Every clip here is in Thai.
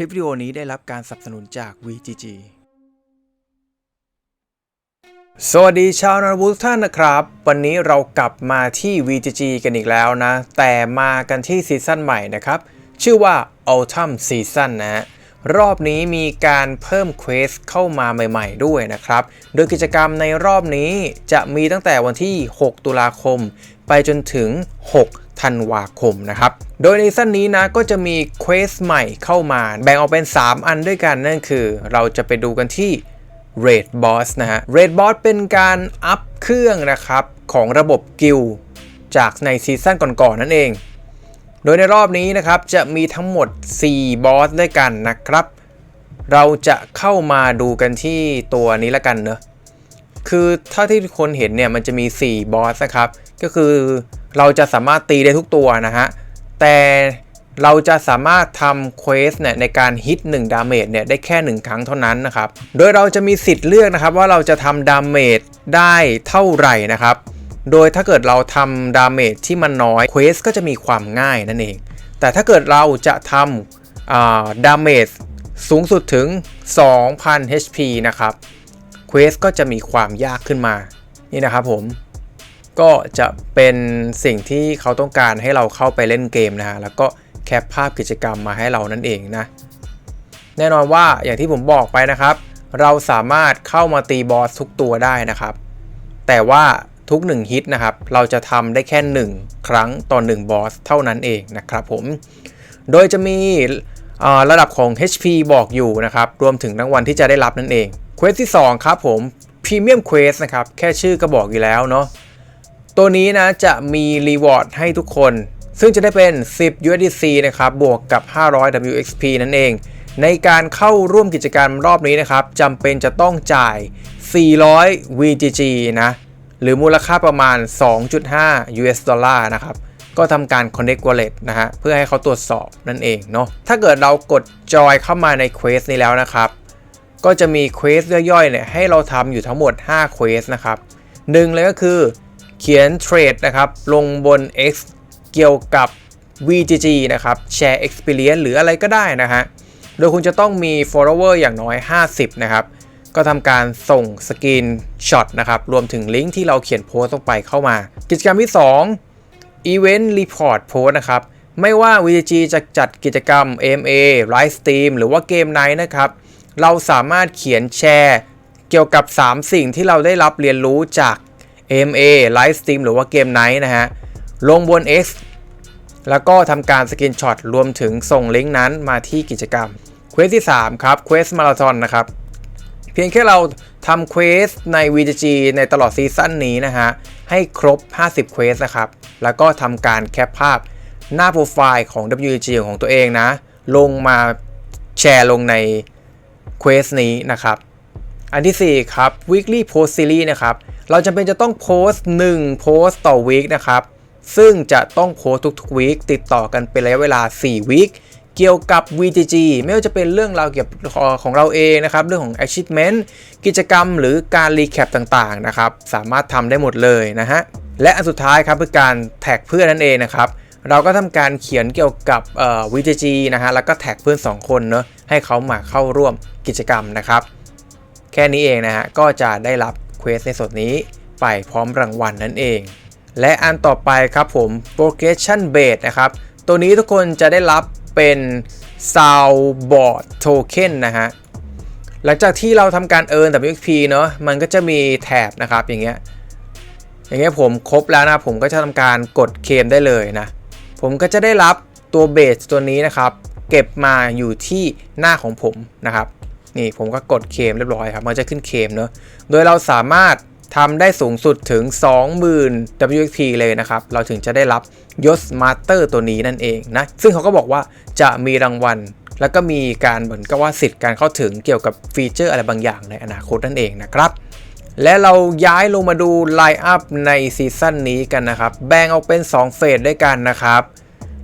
คลิปวิดีโอนี้ได้รับการสนับสนุนจาก VGG สวัสดีชาวนารบุท่านนะครับ วันนี้เรากลับมาที่ VGG กันอีกแล้วนะ แต่มากันที่ซีซั่นใหม่นะครับ ชื่อว่า Autumn Season นะฮะรอบนี้มีการเพิ่มเควสเข้ามาใหม่ๆด้วยนะครับ โดยกิจกรรมในรอบนี้จะมีตั้งแต่วันที่ 6 ตุลาคม ไปจนถึง 6 ธันวาคมนะครับ โดยในซีซั่นนี้นะก็จะมีเควสใหม่เข้ามา แบ่งออกเป็น 3 อันด้วยกันนั่นคือ เราจะไปดูกันที่ Raid Boss นะฮะ Raid Boss เป็นการอัพเครื่องนะครับ ของระบบกิลจากในซีซั่นก่อนๆนั่นเอง โดยในรอบนี้นะครับ จะมีทั้งหมด 4 บอสด้วยกันนะครับ เราจะเข้ามาดูกันที่ตัวนี้ละกันเนอะคือถ้าที่คนเห็นเนี่ยมันจะมี 4 บอสนะครับ ก็คือ เราจะสามารถตีได้ทุกตัวนะฮะ แต่เราจะสามารถทำเควสเนี่ยในการฮิต1ดาเมจเนี่ยได้แค่ 1 ครั้งเท่านั้นนะครับ โดยเราจะมีสิทธิ์เลือกนะครับว่าเราจะทำดาเมจได้เท่าไหร่นะครับ โดยถ้าเกิดเราทำดาเมจที่มันน้อยเควสก็จะมีความง่ายนั่นเอง แต่ถ้าเกิดเราจะทำดาเมจสูงสุดถึง 2,000 HP นะครับเควสก็จะมีความยากขึ้นมา นี่นะครับผม ก็จะเป็นสิ่งที่เขาต้องการให้เราเข้าไปเล่นเกมนะฮะแล้วก็แคปภาพกิจกรรมมาให้เรานั่นเองนะแน่นอนว่าอย่างที่ผมบอกไปนะครับ เราสามารถเข้ามาตีบอสทุกตัวได้นะครับ แต่ว่าทุก 1 ฮิตนะครับ เราจะทำได้แค่ 1 ครั้งต่อ 1 บอสเท่านั้นเองนะครับผม โดยจะมีระดับของ HP บอกอยู่นะครับ รวมถึงรางวัลที่จะได้รับนั่นเองเควสที่ 2 ครับผม Premium Quest นะครับ แค่ชื่อก็บอกอยู่แล้วเนาะ ตัวนี้นะจะมีรีวอร์ดให้ทุกคน ซึ่งจะได้เป็น 10 USDC นะครับบวกกับ 500 WXP นั่นเอง ในการเข้าร่วมกิจกรรมรอบนี้นะครับจำเป็นจะต้องจ่าย 400 VGG นะหรือมูลค่าประมาณ 2.5 US ดอลลาร์นะครับก็ทำการ Connect Wallet นะฮะ เพื่อให้เขาตรวจสอบนั่นเองเนาะ ถ้าเกิดเรากดจอยเข้ามาในเควสนี้แล้วนะครับ ก็จะมีเควสย่อยๆเนี่ยให้เราทำอยู่ทั้งหมด5เควสนะครับหนึ่งเลยก็คือ เขียนเทรดนะครับลงบน X เกี่ยวกับ VGG นะครับ Share Experience หรืออะไรก็ได้นะฮะ โดยคุณจะต้องมี follower อย่างน้อย 50 นะครับ ก็ทำการส่งสกรีนช็อตนะครับ รวมถึงลิงก์ที่เราเขียนโพสต์ลงไปเข้ามา กิจกรรมที่ 2 Event Report Post นะครับ ไม่ว่า VGG จะจัดกิจกรรม AMA Live Stream หรือว่าเกมไนท์นะครับ เราสามารถเขียนแชร์ เกี่ยวกับ 3 สิ่งที่เราได้รับเรียนรู้จาก MA Live Stream หรือว่าเกมไนท์นะฮะ ลงบน X แล้วก็ทำการสกรีนช็อตรวมถึงส่งลิงก์นั้นมาที่กิจกรรมเควสที่ 3 ครับเควสมาราธอนนะครับ เพียงแค่เราทำเควสใน VGG ในตลอดซีซั่นนี้นะฮะ ให้ครบ 50เควสนะครับ แล้วก็ทำการแคปภาพหน้าโปรไฟล์ของ WGG ของตัวเองนะ ลงมาแชร์ลงในเควสนี้นะครับ อันที่ 4 ครับ weekly post series นะครับ เราจำเป็นจะต้องโพสต์1โพสต์ต่อวีคนะครับ ซึ่งจะต้องโพสต์ทุกๆวีคติดต่อกันเป็นระยะเวลา4วีคเกี่ยวกับ VGG ไม่ว่าจะเป็นเรื่องราวเกี่ยวกับของเราเองนะครับ เรื่องของ achievement กิจกรรมหรือการรีแคปต่างๆ นะครับ สามารถทำได้หมดเลยนะฮะ และอันสุดท้ายครับคือการแท็กเพื่อนนั่นเองนะครับเราก็ทำการเขียนเกี่ยวกับ VGG นะฮะ แล้วก็แท็กเพื่อน 2 คนเนาะให้เขามาเข้าร่วมกิจกรรมนะครับ ค่นี้เองนะฮะก็จะได้รับเควสในส่วนนี้ไปพร้อมรางวัลนนั่นเอง และอันต่อไปครับผม progression base นะครับ ตัวนี้ทุกคนจะได้รับเป็น soundboard token นะฮะหลังจากที่เราทำการ earn WXP เนาะมันก็จะมีแถบนะครับอย่างเงี้ยอย่างเงี้ยผมครบแล้วนะผมก็จะทำการกดเคลมได้เลยนะ ผมก็จะได้รับตัวเบสตัวนี้นะครับ เก็บมาอยู่ที่หน้าของผมนะครับ นี่ผมก็กดเคมเรียบร้อยครับ มันจะขึ้นเคมเนาะโดยเราสามารถทำได้สูงสุดถึง 20,000 WXP เลยนะครับ เราถึงจะได้รับยศมาสเตอร์ตัวนี้นั่นเองนะ ซึ่งเขาก็บอกว่าจะมีรางวัล แล้วก็มีการเหมือนกับว่าสิทธิ์การเข้าถึงเกี่ยวกับฟีเจอร์อะไรบางอย่างในอนาคตนั่นเองนะครับ และเราย้ายลงมาดูไลน์อัพในซีซั่นนี้กันนะครับ แบ่งออกเป็น 2 เฟสด้วยกันนะครับ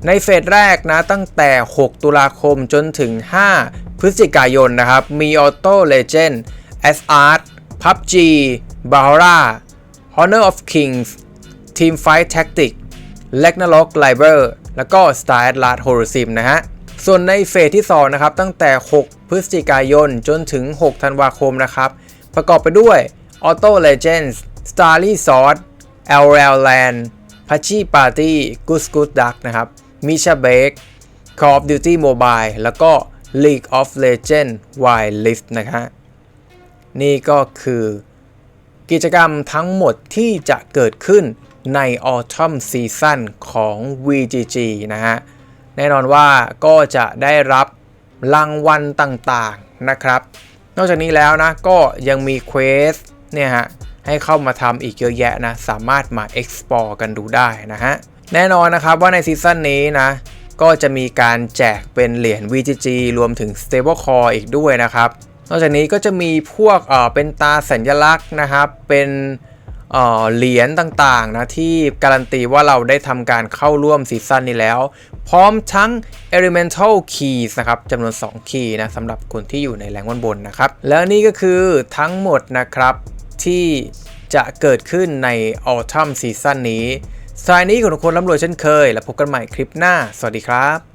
ในเฟสแรกนะตั้งแต่ 6 ตุลาคมจนถึง 5 พฤศจิกายนนะครับ มีออโต้เลเจนด์เอสอาร์ตพับจีบาฮาร่าฮอนเนอร์ออฟคิ Kings Team Fight Tactic l e ล็อกไลเบอร์แล้วก็ Star ์ลาร์ h o r o s i m นะฮะ ส่วนในเฟสที่ 2 นะครับ ตั้งแต่ 6 พฤศจิกายนจนถึง 6 ธันวาคมนะครับ ประกอบไปด้วยออโต้เลเจนต์สตาร์ลี่ซอสเอลเรลแลนด์พัชชี่ปาร์ตี้กุสกุสดักนะครับ Misha Bake Call of Duty Mobile แล้วก็ League of Legends Wild Rift นะฮะนี่ก็คือกิจกรรมทั้งหมดที่จะเกิดขึ้นใน Autumn Season ของ VGG นะฮะ แน่นอนว่าก็จะได้รับรางวัลต่างๆนะครับ นอกจากนี้แล้วนะ ก็ยังมีเควสเนี่ยฮะ ให้เข้ามาทำอีกเยอะแยะนะ สามารถมา explore กันดูได้นะฮะ แน่นอนนะครับว่าในซีซั่นนี้นะ ก็จะมีการแจกเป็นเหรียญ VGG รวมถึง Stable Core อีกด้วยนะครับ นอกจากนี้ก็จะมีพวกเอ่อเป็นตาสัญลักษณ์นะครับ เป็นเหรียญต่างๆนะที่การันตีว่าเราได้ทำการเข้าร่วมซีซั่นนี้แล้ว พร้อมทั้ง Elemental Keys นะครับจำนวน 2 คีย์นะสำหรับคนที่อยู่ในแรงวนบนนะครับ แล้วนี่ก็คือทั้งหมดนะครับที่จะเกิดขึ้นใน Autumn Season นี้ สไตล์นี้ของทุกคนร่ำรวยเช่นเคย และพบกันใหม่คลิปหน้า สวัสดีครับ